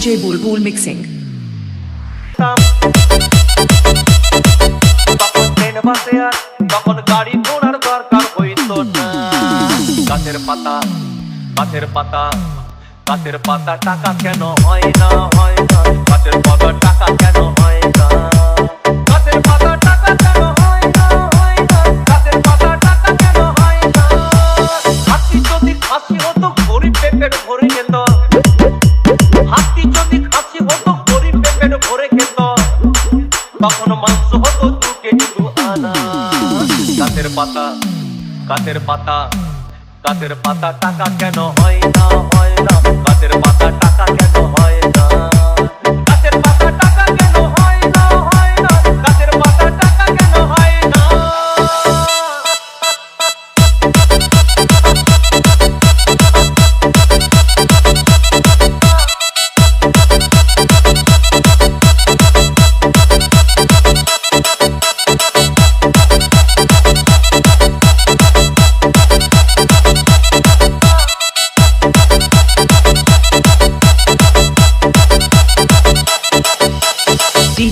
DJ Bulbul Mixing. তখন গাড়ি ঘোড়ার দরকার হইতো গাছের পাতা গাছের পাতা গাছের পাতা টাকা কেন হয় না হয় না গাছের পাতা টাকা কেন তখন মাংস হতো দু কেজি দু আনা। গাছের পাতা গাছের পাতা পাতা টাকা কেন হয় না?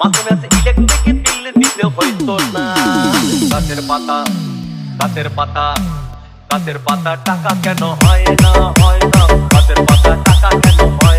মাসে মাসে ইলেকট্রিক বিল দিতে হইতো না। গাছের পাতা গাছের পাতা গাছের পাতা টাকা কেন হয় না হয় না। গাছের পাতা টাকা কেন হয়